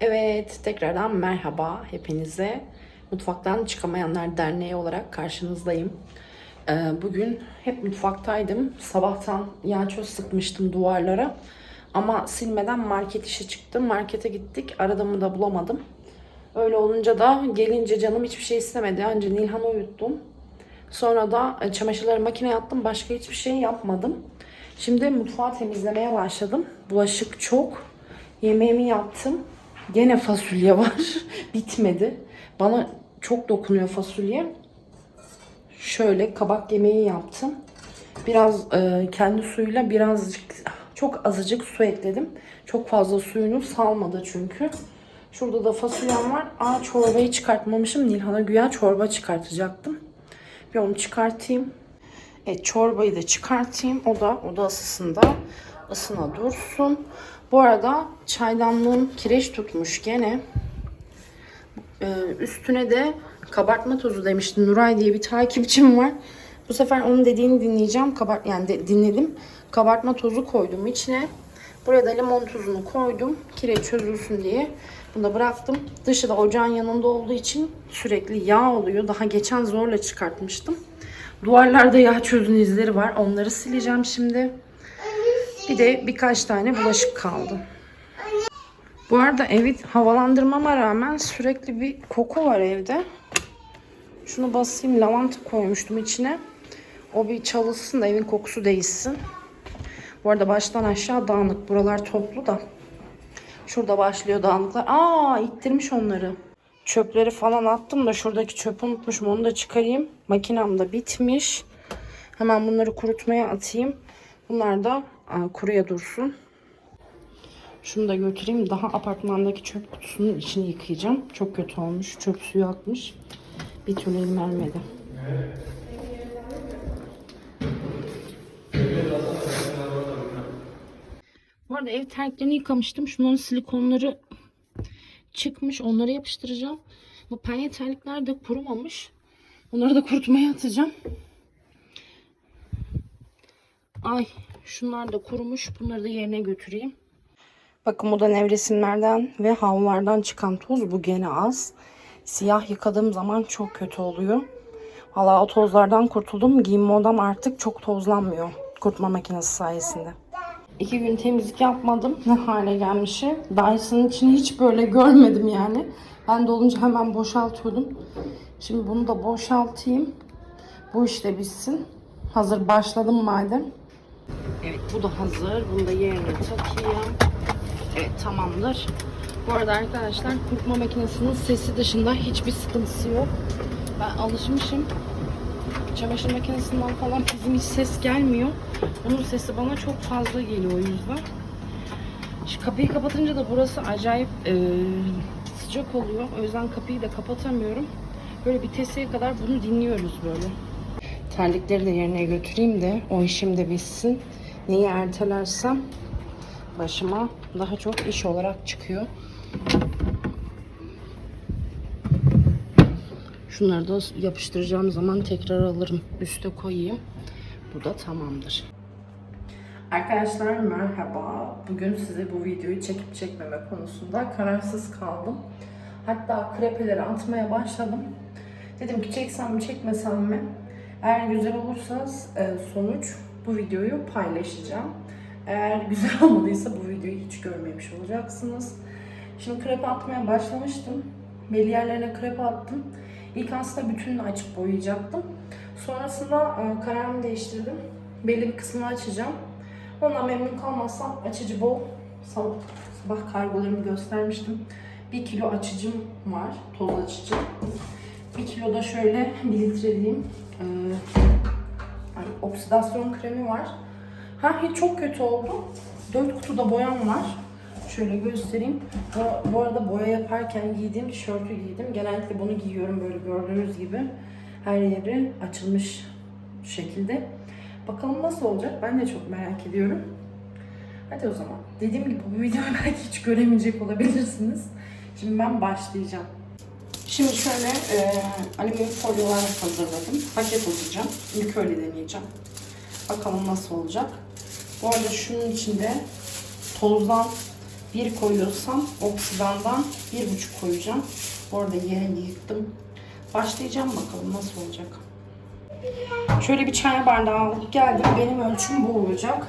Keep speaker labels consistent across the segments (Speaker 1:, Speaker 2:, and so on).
Speaker 1: Evet, tekrardan merhaba hepinize. Mutfaktan Çıkamayanlar Derneği olarak karşınızdayım. Ee, bugün hep mutfaktaydım. Sabahtan yağ çöz sıkmıştım duvarlara. Ama silmeden market işe çıktım. Markete gittik. Aradığımı da bulamadım. Öyle olunca da gelince canım hiçbir şey istemedi. Önce Nilhan'ı uyuttum. Sonra da e, çamaşırları makineye attım. Başka hiçbir şey yapmadım. Şimdi mutfağı temizlemeye başladım. Bulaşık çok. Yemeğimi yaptım. Gene fasulye var. Bitmedi. Bana çok dokunuyor fasulye. Şöyle kabak yemeği yaptım. Biraz e, kendi suyuyla birazcık çok azıcık su ekledim. Çok fazla suyunu salmadı çünkü. Şurada da fasulyem var. Aa çorbayı çıkartmamışım. Nilhan'a güya çorba çıkartacaktım. Bir onu çıkartayım. Evet çorbayı da çıkartayım. O da oda ısısında ısına dursun. Bu arada çaydanlığım kireç tutmuş gene. Ee, üstüne de kabartma tozu demişti. Nuray diye bir takipçim var. Bu sefer onun dediğini dinleyeceğim. Kabart yani de- dinledim. Kabartma tozu koydum içine. Buraya da limon tuzunu koydum. Kireç çözülsün diye. Bunu da bıraktım. Dışı da ocağın yanında olduğu için sürekli yağ oluyor. Daha geçen zorla çıkartmıştım. Duvarlarda yağ çözün izleri var. Onları sileceğim şimdi. Bir de birkaç tane bulaşık kaldı. Bu arada evi havalandırmama rağmen sürekli bir koku var evde. Şunu basayım. Lavanta koymuştum içine. O bir çalışsın da evin kokusu değişsin. Bu arada baştan aşağı dağınık. Buralar toplu da. Şurada başlıyor dağınıklar. Aa ittirmiş onları. Çöpleri falan attım da şuradaki çöpü unutmuşum. Onu da çıkarayım. Makinem de bitmiş. Hemen bunları kurutmaya atayım. Bunlar da kuruya dursun. Şunu da götüreyim. Daha apartmandaki çöp kutusunun içini yıkayacağım. Çok kötü olmuş. Çöp suyu akmış. Bir türlü elim ermedi. Bu arada ev terliklerini yıkamıştım. Şunların silikonları çıkmış. Onları yapıştıracağım. Bu penye terlikler de kurumamış. Onları da kurutmaya atacağım. Ay şunlar da kurumuş. Bunları da yerine götüreyim. Bakın bu da nevresimlerden ve havlulardan çıkan toz. Bu gene az. Siyah yıkadığım zaman çok kötü oluyor. Valla o tozlardan kurtuldum. Giyinme odam artık çok tozlanmıyor. Kurutma makinesi sayesinde. İki gün temizlik yapmadım. Ne hale gelmişi. Dyson'ın içini hiç böyle görmedim yani. Ben de olunca hemen boşaltıyordum. Şimdi bunu da boşaltayım. Bu işte bitsin. Hazır başladım madem. Evet bu da hazır. Bunu da yerine takayım. Evet tamamdır. Bu arada arkadaşlar kurutma makinesinin sesi dışında hiçbir sıkıntısı yok. Ben alışmışım. Çamaşır makinesinden falan bizim hiç ses gelmiyor. Bunun sesi bana çok fazla geliyor o yüzden. Şu kapıyı kapatınca da burası acayip e, sıcak oluyor. O yüzden kapıyı da kapatamıyorum. Böyle bir teseye kadar bunu dinliyoruz böyle. Terlikleri de yerine götüreyim de o işim de bitsin. Neyi ertelersem başıma daha çok iş olarak çıkıyor. Şunları da yapıştıracağım zaman tekrar alırım. Üste koyayım. Bu da tamamdır. Arkadaşlar merhaba. Bugün size bu videoyu çekip çekmeme konusunda kararsız kaldım. Hatta krepeleri atmaya başladım. Dedim ki çeksem mi çekmesem mi? Eğer güzel olursa e, sonuç bu videoyu paylaşacağım. Eğer güzel olmadıysa bu videoyu hiç görmemiş olacaksınız. Şimdi krepe atmaya başlamıştım. Belli yerlerine krepe attım. İlk aslında bütününü açıp boyayacaktım. Sonrasında e, kararımı değiştirdim. Belli bir kısmını açacağım. Ondan memnun kalmazsam açıcı bol. Sabah kargolarımı göstermiştim. Bir kilo açıcım var. Toz açıcı. Bir kilo da şöyle bir litre diyeyim. Ay, oksidasyon kremi var. Ha hiç çok kötü oldu. 4 kutuda boyam var. Şöyle göstereyim. Bu, bu arada boya yaparken giydiğim tişörtü giydim. Genellikle bunu giyiyorum böyle gördüğünüz gibi. Her yeri açılmış şekilde. Bakalım nasıl olacak ben de çok merak ediyorum. Hadi o zaman. Dediğim gibi bu videoyu belki hiç göremeyecek olabilirsiniz. Şimdi ben başlayacağım. Şimdi şöyle e, alüminyum folyolar hazırladım. Paket olacağım. İlk öyle deneyeceğim. Bakalım nasıl olacak. Bu arada şunun içinde tozdan bir koyuyorsam oksidandan bir buçuk koyacağım. Bu arada yere yıktım. Başlayacağım bakalım nasıl olacak. Şöyle bir çay bardağı alıp geldim. Benim ölçüm bu olacak.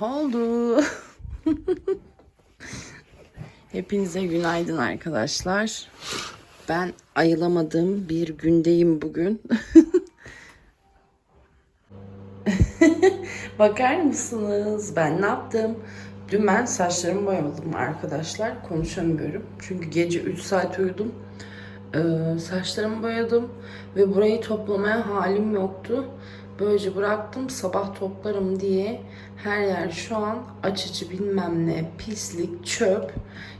Speaker 1: Oldu. Hepinize günaydın arkadaşlar. Ben ayılamadığım bir gündeyim bugün. Bakar mısınız? Ben ne yaptım? Dün ben saçlarımı boyadım arkadaşlar. Konuşamıyorum. Çünkü gece 3 saat uyudum. Ee, saçlarımı boyadım ve burayı toplamaya halim yoktu. Böylece bıraktım sabah toplarım diye. Her yer şu an açıcı bilmem ne, pislik, çöp.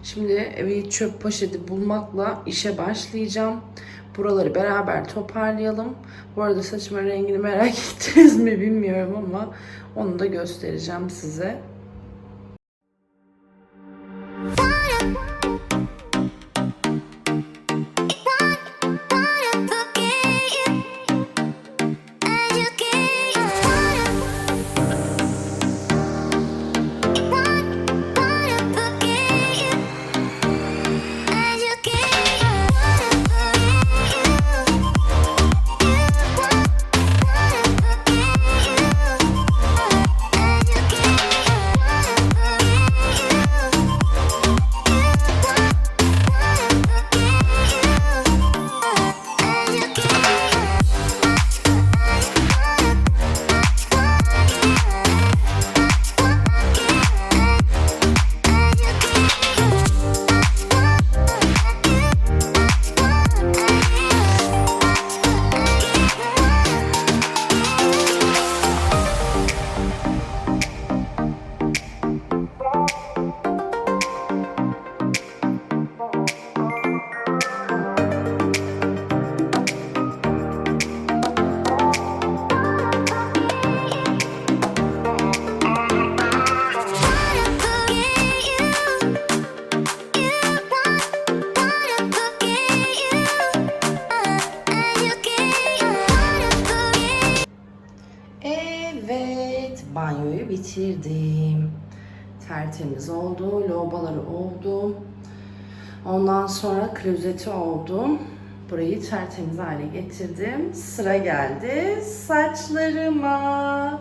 Speaker 1: Şimdi bir çöp poşeti bulmakla işe başlayacağım. Buraları beraber toparlayalım. Bu arada saçımın rengini merak ettiniz mi bilmiyorum ama onu da göstereceğim size. Tertemiz oldu, lavaboları oldu. Ondan sonra klozeti oldum. Burayı tertemiz hale getirdim. Sıra geldi saçlarıma.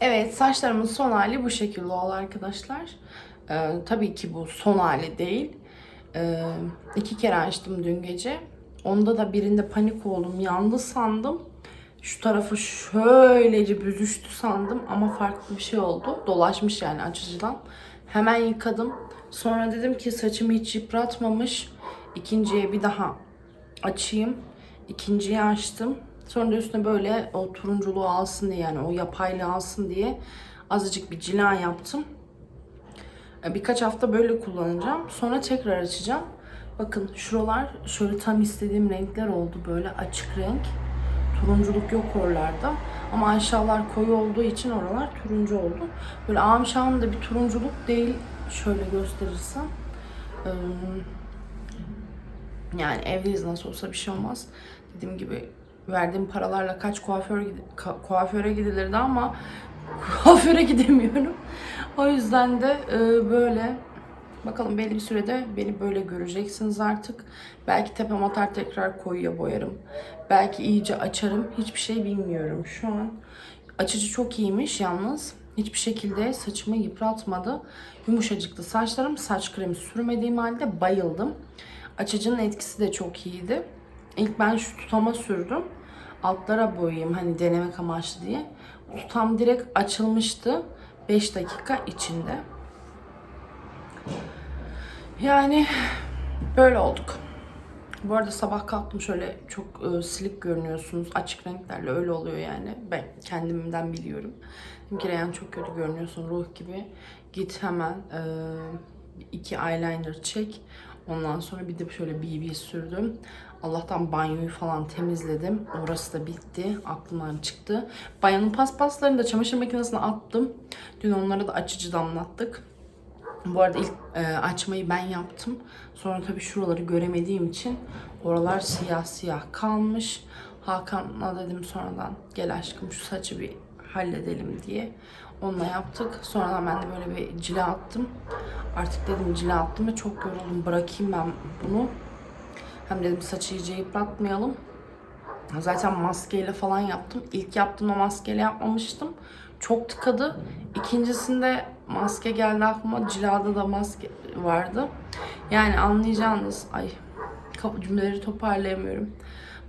Speaker 1: Evet, saçlarımın son hali bu şekilde oldu arkadaşlar. Ee, tabii ki bu son hali değil. Ee, iki kere açtım dün gece. Onda da birinde panik oldum, yandı sandım. Şu tarafı şöylece büzüştü sandım ama farklı bir şey oldu. Dolaşmış yani açıcıdan. Hemen yıkadım. Sonra dedim ki saçımı hiç yıpratmamış. İkinciye bir daha açayım. İkinciyi açtım. Sonra da üstüne böyle o turunculuğu alsın diye yani o yapaylığı alsın diye azıcık bir cila yaptım. E, Birkaç hafta böyle kullanacağım. Sonra tekrar açacağım. Bakın şuralar şöyle tam istediğim renkler oldu. Böyle açık renk. Turunculuk yok oralarda. Ama aşağılar koyu olduğu için oralar turuncu oldu. Böyle amşan da bir turunculuk değil. Şöyle gösterirsem. Ee, yani evdeyiz nasıl olsa bir şey olmaz. Dediğim gibi verdiğim paralarla kaç kuaför kuaföre gidilirdi ama kuaföre gidemiyorum. O yüzden de e, böyle bakalım belli bir sürede beni böyle göreceksiniz artık. Belki tepem atar tekrar koyuya boyarım. Belki iyice açarım. Hiçbir şey bilmiyorum şu an. Açıcı çok iyiymiş yalnız. Hiçbir şekilde saçımı yıpratmadı. Yumuşacıktı saçlarım. Saç kremi sürmediğim halde bayıldım. Açıcının etkisi de çok iyiydi. İlk ben şu tutama sürdüm. Altlara boyayayım hani denemek amaçlı diye. Tutam direkt açılmıştı. 5 dakika içinde. Yani böyle olduk. Bu arada sabah kalktım şöyle çok e, silik görünüyorsunuz. Açık renklerle öyle oluyor yani. Ben kendimden biliyorum. Dedim ki Reyhan çok kötü görünüyorsun ruh gibi. Git hemen e, iki eyeliner çek. Ondan sonra bir de şöyle BB sürdüm. Allah'tan banyoyu falan temizledim. Orası da bitti. Aklımdan çıktı. Banyonun paspaslarını da çamaşır makinesine attım. Dün onlara da açıcı damlattık. Bu arada ilk e, açmayı ben yaptım. Sonra tabii şuraları göremediğim için oralar siyah siyah kalmış. Hakan'la dedim sonradan gel aşkım şu saçı bir halledelim diye. Onunla yaptık. Sonradan ben de böyle bir cila attım. Artık dedim cila attım ve çok yoruldum. Bırakayım ben bunu. Hem dedim saçı iyice yıpratmayalım. Zaten maskeyle falan yaptım. İlk yaptığımda maskeyle yapmamıştım. Çok tıkadı. İkincisinde maske geldi aklıma. Cilada da maske vardı. Yani anlayacağınız... Ay cümleleri toparlayamıyorum.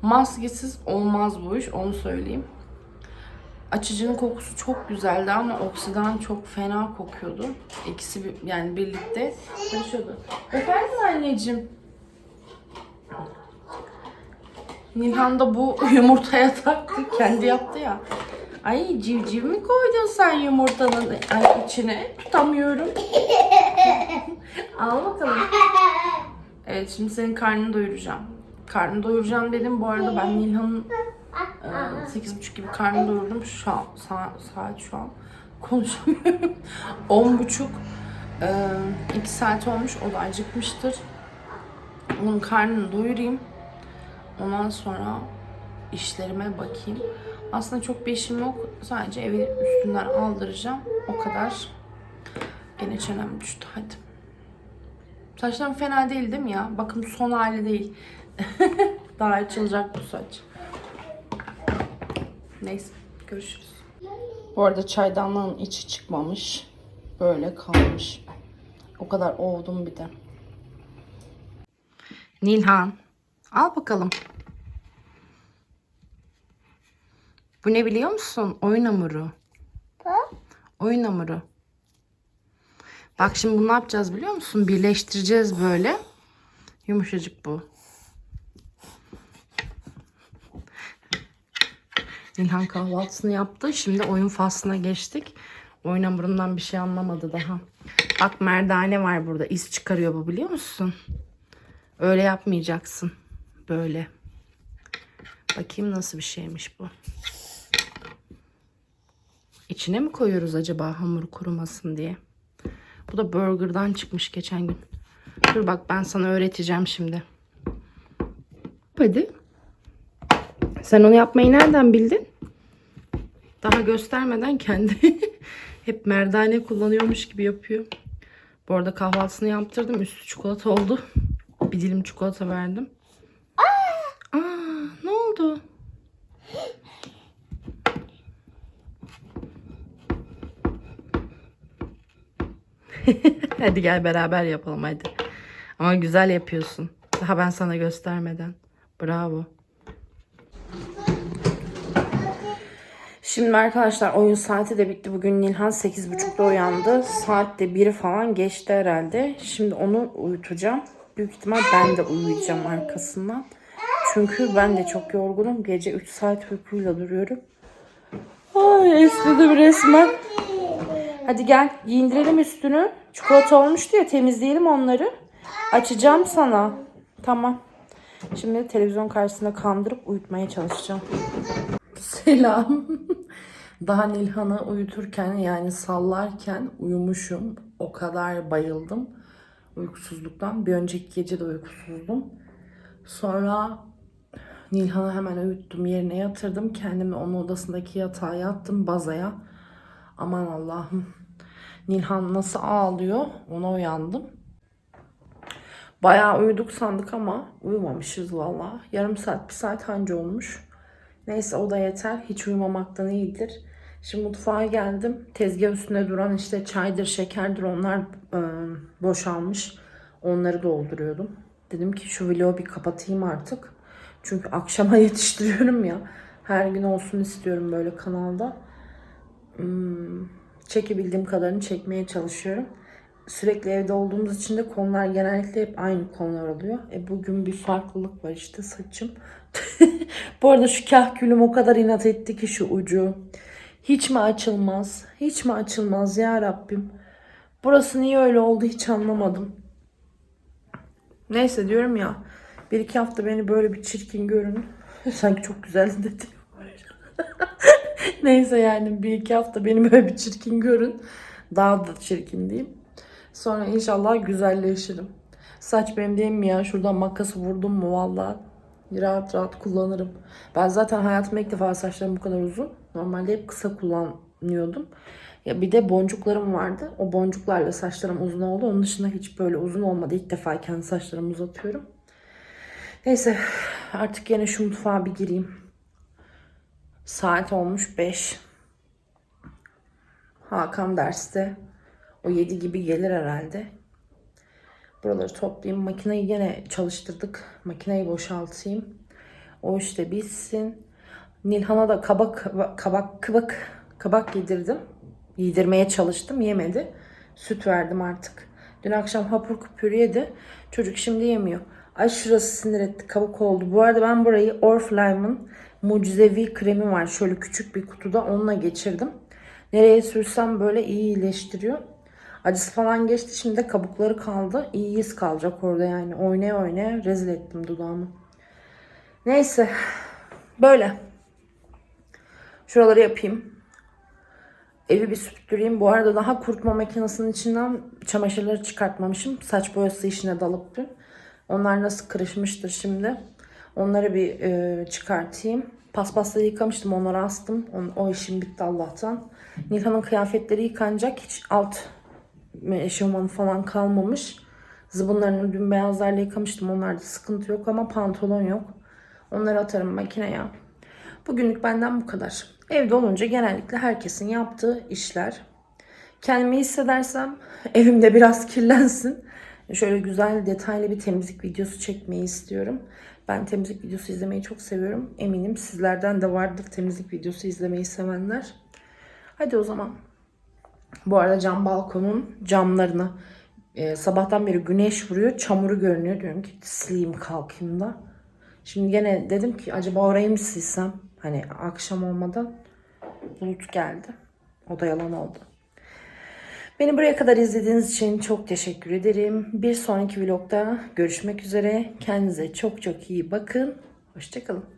Speaker 1: Maskesiz olmaz bu iş. Onu söyleyeyim. Açıcının kokusu çok güzeldi ama oksidan çok fena kokuyordu. İkisi bir- yani birlikte karışıyordu. Efendim anneciğim? Nilhan da bu yumurtaya taktı. Kendi yaptı ya. Ay civciv mi koydun sen yumurtanın ay, içine? Tutamıyorum. Al bakalım. Evet şimdi senin karnını doyuracağım. Karnını doyuracağım dedim. Bu arada ben Nilhan'ın e, 8.30 gibi karnını doyurdum. Şu an saat, saat şu an konuşamıyorum. 10.30 e, 2 saat olmuş. O da acıkmıştır. Onun karnını doyurayım. Ondan sonra işlerime bakayım. Aslında çok bir işim yok. Sadece evi üstünden aldıracağım. O kadar. Gene çenem düştü. Hadi. Saçlarım fena değil değil mi ya? Bakın son hali değil. Daha açılacak bu saç. Neyse. Görüşürüz. Bu arada çaydanlığın içi çıkmamış. Böyle kalmış. O kadar ovdum bir de. Nilhan. Al bakalım. Bu ne biliyor musun? Oyun hamuru. Oyun hamuru. Bak şimdi bunu ne yapacağız biliyor musun? Birleştireceğiz böyle. Yumuşacık bu. Nilhan kahvaltısını yaptı. Şimdi oyun faslına geçtik. Oyun hamurundan bir şey anlamadı daha. Bak merdane var burada. İz çıkarıyor bu biliyor musun? Öyle yapmayacaksın. Böyle. Bakayım nasıl bir şeymiş bu. İçine mi koyuyoruz acaba hamur kurumasın diye? Bu da burgerdan çıkmış geçen gün. Dur bak ben sana öğreteceğim şimdi. Hadi. Sen onu yapmayı nereden bildin? Daha göstermeden kendi hep merdane kullanıyormuş gibi yapıyor. Bu arada kahvaltısını yaptırdım. Üstü çikolata oldu. Bir dilim çikolata verdim. Aa, ne oldu? hadi gel beraber yapalım hadi. Ama güzel yapıyorsun. Daha ben sana göstermeden. Bravo. Şimdi arkadaşlar oyun saati de bitti. Bugün Nilhan 8.30'da uyandı. Saat de 1'i falan geçti herhalde. Şimdi onu uyutacağım. Büyük ihtimal ben de uyuyacağım arkasından. Çünkü ben de çok yorgunum. Gece 3 saat uykuyla duruyorum. Ay esnedim resmen. Hadi gel giyindirelim üstünü. Çikolata olmuştu ya temizleyelim onları. Açacağım sana. Tamam. Şimdi televizyon karşısında kandırıp uyutmaya çalışacağım. Selam. Daha Nilhan'ı uyuturken yani sallarken uyumuşum. O kadar bayıldım uykusuzluktan. Bir önceki gece de uykusuzdum. Sonra Nilhan'ı hemen uyuttum. Yerine yatırdım. Kendimi onun odasındaki yatağa yattım. Bazaya. Aman Allah'ım. Nilhan nasıl ağlıyor ona uyandım. Bayağı uyuduk sandık ama uyumamışız valla. Yarım saat, bir saat anca olmuş. Neyse o da yeter. Hiç uyumamaktan iyidir. Şimdi mutfağa geldim. Tezgah üstünde duran işte çaydır, şekerdir onlar e, boşalmış. Onları dolduruyordum. Dedim ki şu vlogu bir kapatayım artık. Çünkü akşama yetiştiriyorum ya. Her gün olsun istiyorum böyle kanalda. Hmm, çekebildiğim kadarını çekmeye çalışıyorum. Sürekli evde olduğumuz için de konular genellikle hep aynı konular oluyor. E bugün bir farklılık var işte saçım. Bu arada şu kahkülüm o kadar inat etti ki şu ucu. Hiç mi açılmaz? Hiç mi açılmaz ya Rabbim? Burası niye öyle oldu hiç anlamadım. Neyse diyorum ya. Bir iki hafta beni böyle bir çirkin görün. Sanki çok güzel dedi. Neyse yani bir iki hafta beni böyle bir çirkin görün. Daha da çirkin diyeyim. Sonra inşallah güzelleşirim. Saç benim değil mi ya? Şuradan makası vurdum mu valla. Rahat rahat kullanırım. Ben zaten hayatımda ilk defa saçlarım bu kadar uzun. Normalde hep kısa kullanıyordum. Ya bir de boncuklarım vardı. O boncuklarla saçlarım uzun oldu. Onun dışında hiç böyle uzun olmadı. İlk defa kendi saçlarımı uzatıyorum. Neyse artık yine şu mutfağa bir gireyim. Saat olmuş 5. Hakan derste. O 7 gibi gelir herhalde. Buraları toplayayım. Makineyi yine çalıştırdık. Makineyi boşaltayım. O işte bitsin. Nilhan'a da kabak kabak kabak kabak yedirdim. Yedirmeye çalıştım. Yemedi. Süt verdim artık. Dün akşam hapur kupür yedi. Çocuk şimdi yemiyor. Ay şurası sinir etti. Kabuk oldu. Bu arada ben burayı Oriflame'ın mucizevi kremi var. Şöyle küçük bir kutuda onunla geçirdim. Nereye sürsem böyle iyi iyileştiriyor. Acısı falan geçti. Şimdi de kabukları kaldı. İyi iz kalacak orada yani. Oynaya oynaya rezil ettim dudağımı. Neyse. Böyle. Şuraları yapayım. Evi bir süpüreyim. Bu arada daha kurutma makinesinin içinden çamaşırları çıkartmamışım. Saç boyası işine dalıp dün. Onlar nasıl kırışmıştır şimdi. Onları bir e, çıkartayım. Paspasla yıkamıştım. Onları astım. O, o işim bitti Allah'tan. Nilhan'ın kıyafetleri yıkanacak. Hiç alt eşofmanı falan kalmamış. Zıbınlarını dün beyazlarla yıkamıştım. Onlarda sıkıntı yok ama pantolon yok. Onları atarım makineye. Bugünlük benden bu kadar. Evde olunca genellikle herkesin yaptığı işler. Kendimi hissedersem evimde biraz kirlensin. Şöyle güzel detaylı bir temizlik videosu çekmeyi istiyorum. Ben temizlik videosu izlemeyi çok seviyorum. Eminim sizlerden de vardır temizlik videosu izlemeyi sevenler. Hadi o zaman. Bu arada cam balkonun camlarına e, sabahtan beri güneş vuruyor. Çamuru görünüyor. Diyorum ki sileyim kalkayım da. Şimdi gene dedim ki acaba orayı mı silsem? Hani akşam olmadan bulut geldi. O da yalan oldu. Beni buraya kadar izlediğiniz için çok teşekkür ederim. Bir sonraki vlogda görüşmek üzere. Kendinize çok çok iyi bakın. Hoşçakalın.